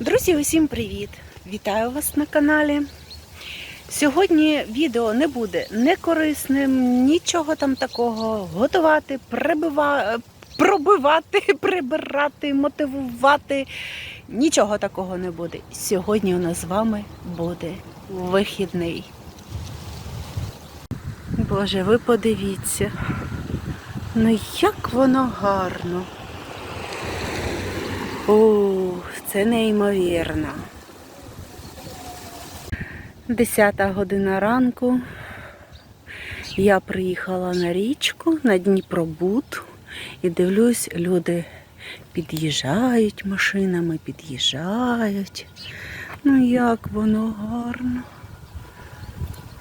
Друзі, усім привіт! Вітаю вас на каналі. Сьогодні відео не буде не корисним, нічого там такого. Готувати, прибива... пробивати, прибирати, мотивувати. Нічого такого не буде. Сьогодні у нас з вами буде вихідний. Боже, ви подивіться. Ну як воно гарно. О, це неймовірно. Десята година ранку. Я приїхала на річку на Дніпробуд і дивлюсь, люди під'їжджають машинами, під'їжджають. Ну як воно гарно.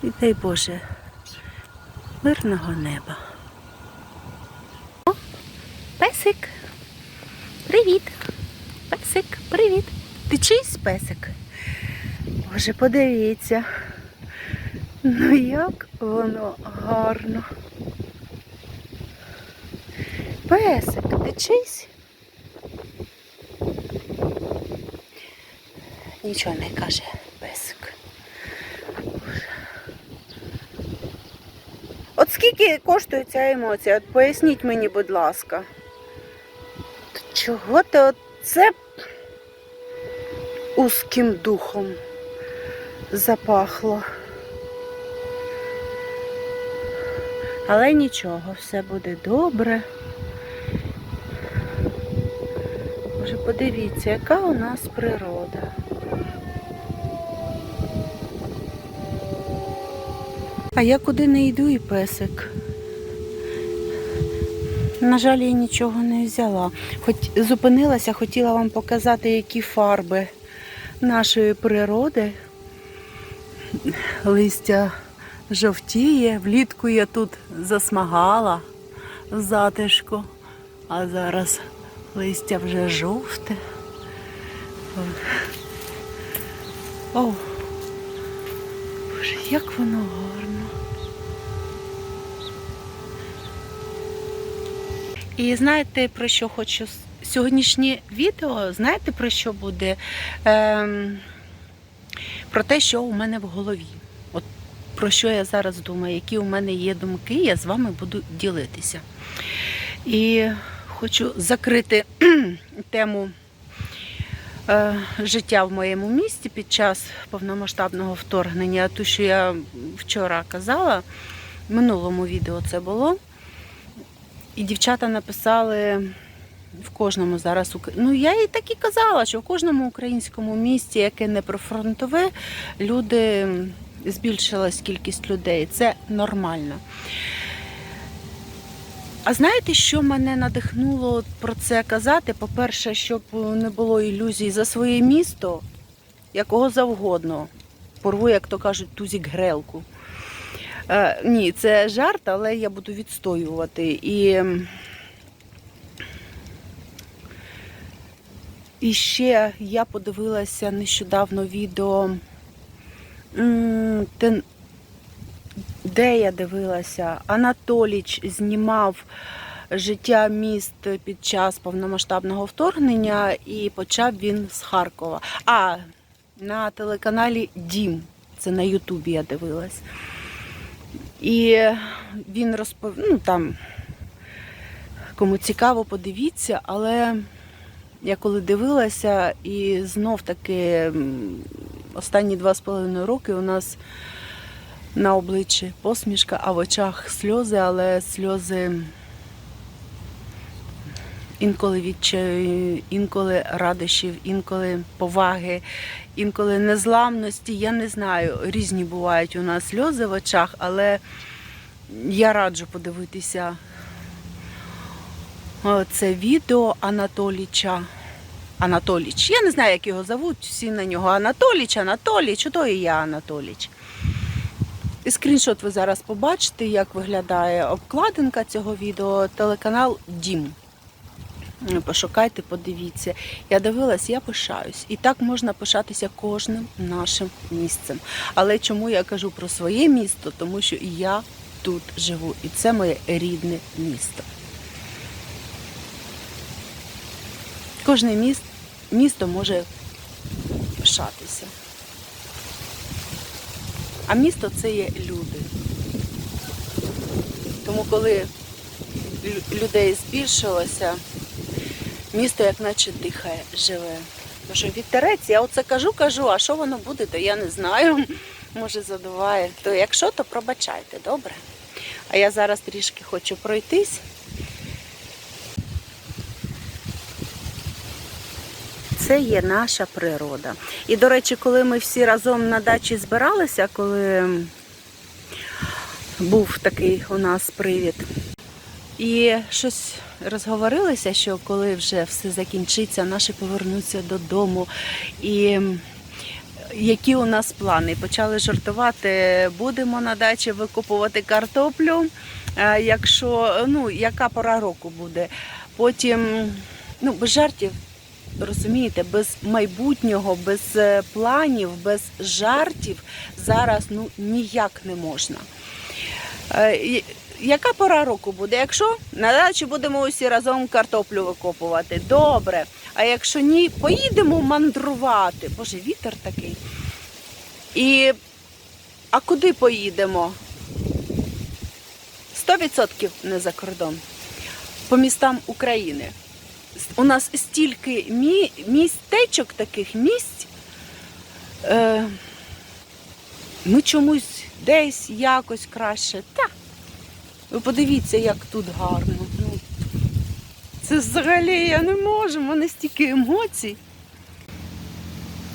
І дай Боже, мирного неба. О, песик. Привіт. Песик, привіт. Ти чийсь песик? Боже, подивіться. Ну як воно гарно. Песик, ти чийсь? Нічого не каже песик. От скільки коштує ця емоція? От поясніть мені, будь ласка. Чого ти оце узким духом запахло? Але нічого, все буде добре. Може, подивіться, яка у нас природа. А я куди не йду і песик. На жаль, я нічого не взяла. Хоч зупинилася, хотіла вам показати, які фарби нашої природи. Листя жовтіє, влітку я тут засмагала затишку, а зараз листя вже жовте. О, Боже, як воно гарно. І знаєте, про що хочу сьогоднішнє відео? Знаєте про що буде? Ем, про те, що у мене в голові. От про що я зараз думаю, які у мене є думки, я з вами буду ділитися. І хочу закрити тему е, життя в моєму місті під час повномасштабного вторгнення. Ту, що я вчора казала, в минулому відео це було. І дівчата написали в кожному зараз Ну, я і так і казала, що в кожному українському місті, яке не прифронтове, люди збільшилась кількість людей. Це нормально. А знаєте, що мене надихнуло про це казати? По-перше, щоб не було ілюзій за своє місто, якого завгодно. Порву, як то кажуть, тузік грелку. Е, ні, це жарт, але я буду відстоювати. І, і ще я подивилася нещодавно відео, де я дивилася, Анатоліч знімав життя міст під час повномасштабного вторгнення і почав він з Харкова. А на телеканалі Дім. Це на Ютубі я дивилась. І він розпов... ну там, кому цікаво, подивіться, але я коли дивилася, і знов таки останні два з половиною роки у нас на обличчі посмішка, а в очах сльози, але сльози інколи відчаю, інколи радощів, інколи поваги, інколи незламності. Я не знаю, різні бувають у нас сльози в очах, але я раджу подивитися е, це відео Анатоліча. Анатоліч. Я не знаю, як його зовуть, всі на нього Анатоліч, Анатоліч, ото і я Анатоліч. І скріншот ви зараз побачите, як виглядає обкладинка цього відео, телеканал Дім. Пошукайте, подивіться. Я дивилась, я пишаюсь. І так можна пишатися кожним нашим місцем. Але чому я кажу про своє місто? Тому що я тут живу, і це моє рідне місто. Кожне міст, місто може пишатися. А місто це є люди. Тому коли людей збільшилося, місто як наче дихає, живе. Тому вітерець, я оце кажу, кажу, а що воно буде, то я не знаю. Може задуває. То якщо, то пробачайте, добре. А я зараз трішки хочу пройтись. Це є наша природа. І, до речі, коли ми всі разом на дачі збиралися, коли був такий у нас привід, і щось розговорилися, що коли вже все закінчиться, наші повернуться додому. І які у нас плани? Почали жартувати, будемо на дачі викопувати картоплю. Е, Якщо ну, яка пора року буде? Потім ну, без жартів. Розумієте, без майбутнього, без е, планів, без жартів зараз ну ніяк не можна. Яка пора року буде? Якщо на дачі будемо усі разом картоплю викопувати, добре. А якщо ні, поїдемо мандрувати. Боже, вітер такий. І а куди поїдемо? 100% не за кордон. По містам України. У нас стільки мі... містечок, таких місць. Е... Ми чомусь десь якось краще. Та. Ви подивіться, як тут гарно. Це взагалі я не можу, в мене стільки емоцій.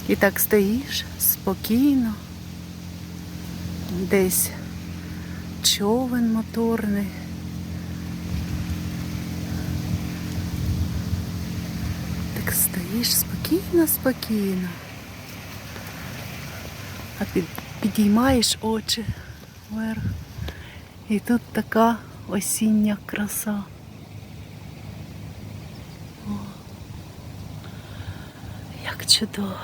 І так стоїш спокійно. Десь човен моторний. Так стоїш спокійно, спокійно. А під, підіймаєш очі вверх. І тут така осіння краса. О, як чудово.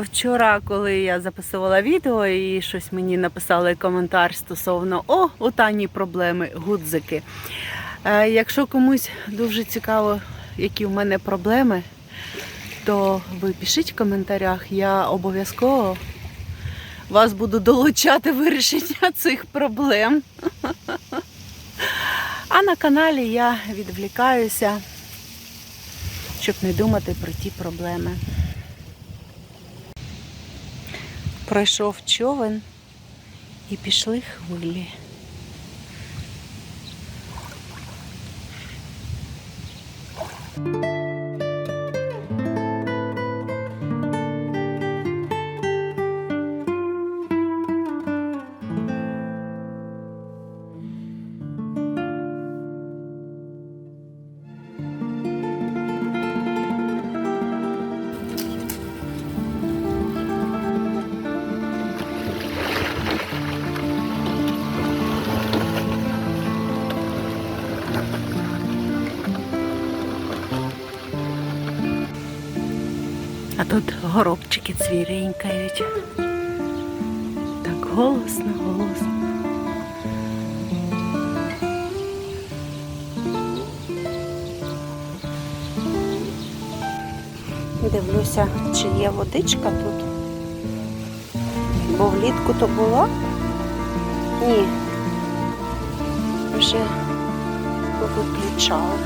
Вчора, коли я записувала відео і щось мені написали коментар стосовно О, у Тані проблеми, гудзики. Якщо комусь дуже цікаво, які в мене проблеми, то ви пишіть в коментарях, я обов'язково вас буду долучати вирішення цих проблем. А на каналі я відвлікаюся, щоб не думати про ті проблеми. Пройшов човен і пішли хвилі. Тут горобчики цвіренькають. Так голосно, голосно. Дивлюся, чи є водичка тут. Бо влітку то була? Ні. Вже повиключали.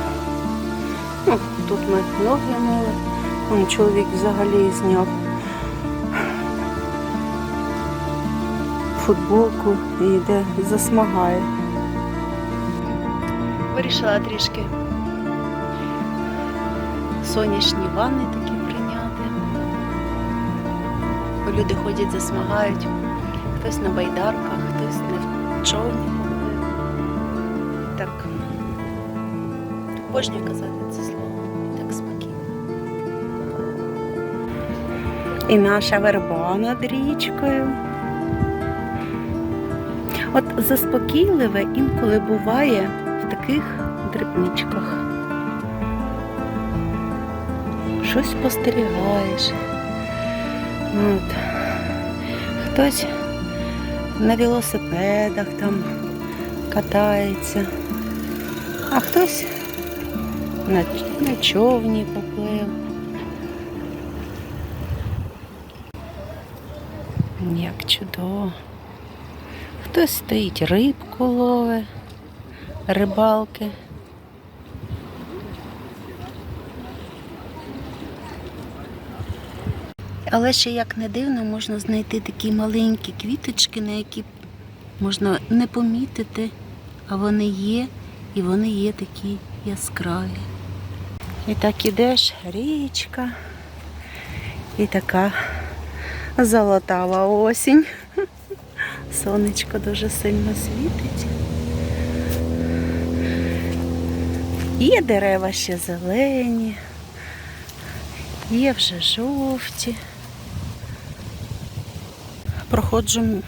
Ну, тут ми ноги мили. Вон чоловік взагалі зняв футболку і йде, засмагає. Вирішила трішки сонячні ванни такі прийняти. Бо люди ходять, засмагають. Хтось на байдарках, хтось не в човні. Так обожнюю казати це слово. І наша верба над річкою. От заспокійливе інколи буває в таких дрібничках. Щось спостерігаєш. От. Хтось на велосипедах там катається, а хтось На, на човні поплив. Як чудово. Хтось стоїть рибку ловить, рибалки. Але ще як не дивно, можна знайти такі маленькі квіточки, на які можна не помітити, а вони є, і вони є такі яскраві. І так ідеш, річка, і така золотава осінь. Сонечко дуже сильно світить. Є дерева ще зелені, є вже жовті. Проходжу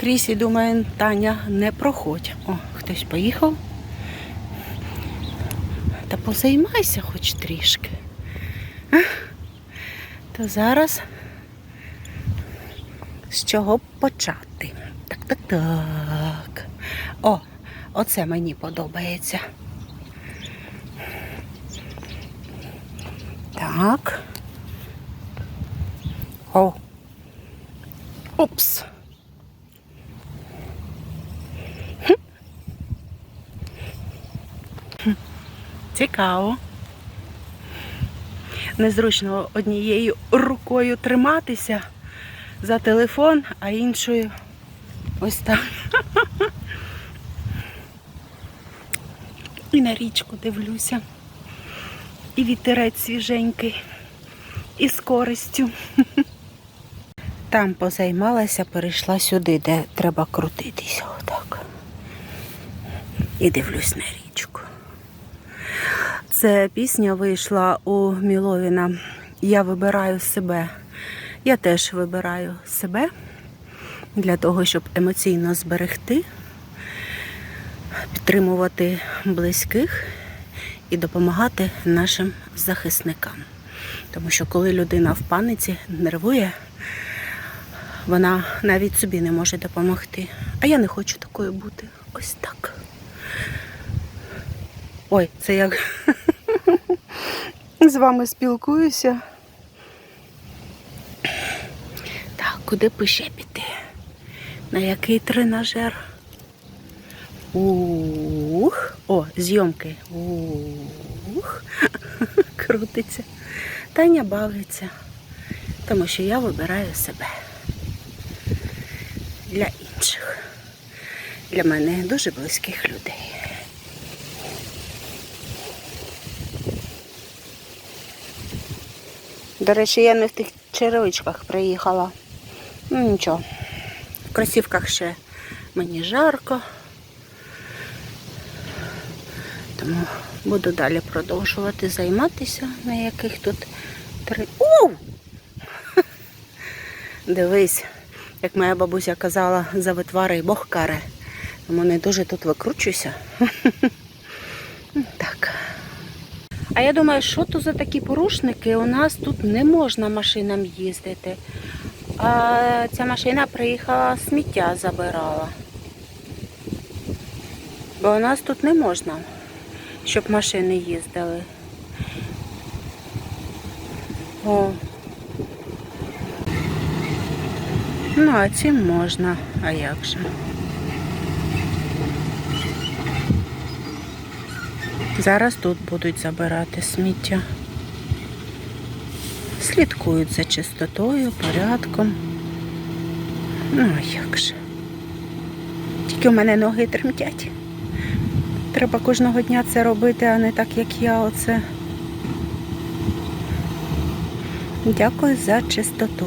крізь і думаю, Таня, не проходь. О, хтось поїхав. Та позаймайся хоч трішки. То зараз з чого почати? Так, так, так. О, оце мені подобається. Так. О. Хм. Цікаво. Незручно однією рукою триматися за телефон, а іншою ось так. І на річку дивлюся. І вітерець свіженький, і з користю. Там позаймалася, перейшла сюди, де треба крутитися. Отак. І дивлюсь на річку. Це пісня вийшла у Міловіна. Я вибираю себе. Я теж вибираю себе для того, щоб емоційно зберегти, підтримувати близьких і допомагати нашим захисникам. Тому що коли людина в паниці нервує, вона навіть собі не може допомогти. А я не хочу такою бути. Ось так. Ой, це як з вами спілкуюся. Так, куди б ще піти? На який тренажер? Ух. О, зйомки. Ух. Крутиться. Таня бавиться. Тому що я вибираю себе. Для інших. Для мене дуже близьких людей. До речі, я не в тих черевичках приїхала. Ну нічого. В кросівках ще мені жарко. Тому буду далі продовжувати займатися, на яких тут три. Оу! Дивись, як моя бабуся казала, за витвари Бог каре. Тому не дуже тут викручуся. Так. А я думаю, що то за такі порушники? У нас тут не можна машинам їздити. А ця машина приїхала, сміття забирала. Бо у нас тут не можна, щоб машини їздили. О. Ну, а цим можна, а як же? Зараз тут будуть забирати сміття. Слідкують за чистотою, порядком. Ну, а як же? Тільки в мене ноги тремтять. Треба кожного дня це робити, а не так, як я оце. Дякую за чистоту.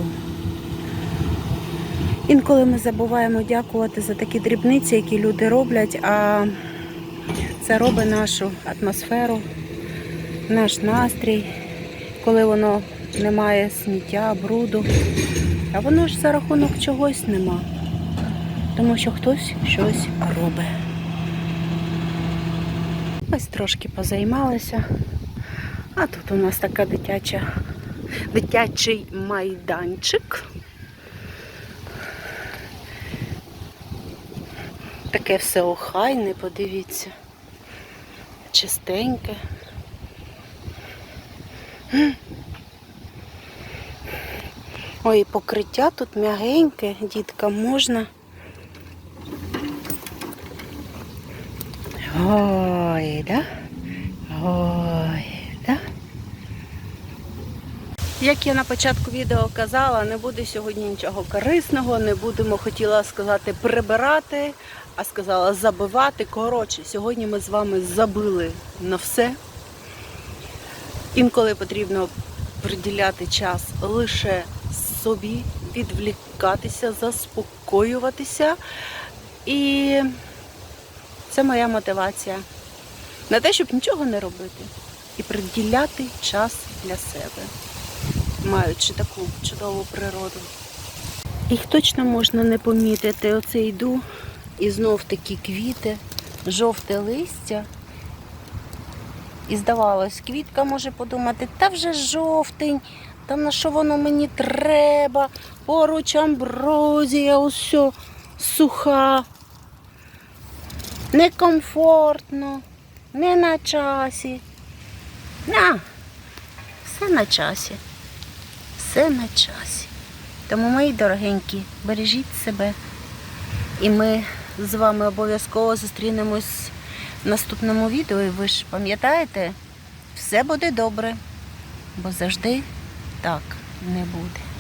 Інколи ми забуваємо дякувати за такі дрібниці, які люди роблять, а це робить нашу атмосферу, наш настрій, коли воно немає сміття, бруду. А воно ж за рахунок чогось нема. Тому що хтось щось робить. Ось трошки позаймалися. А тут у нас така дитяча, дитячий майданчик. Таке все охайне, подивіться. Чистеньке. Ой, покриття тут м'ягеньке, діткам можна. Ой, да? Ой, да? Як я на початку відео казала, не буде сьогодні нічого корисного, не будемо, хотіла сказати, прибирати, а сказала забивати. Коротше, сьогодні ми з вами забили на все. Інколи потрібно приділяти час лише собі, відвлікатися, заспокоюватися. І це моя мотивація. На те, щоб нічого не робити і приділяти час для себе, маючи таку чудову природу. Їх точно можна не помітити. Оце йду і знов такі квіти, жовте листя. І здавалось, квітка може подумати, та вже жовтень, та на що воно мені треба? Поруч амброзія, усе суха, некомфортно, не на часі. На, все на часі. Все на часі. Тому, мої дорогенькі, бережіть себе. І ми з вами обов'язково зустрінемось наступному відео. І ви ж пам'ятаєте, все буде добре, бо завжди так не буде.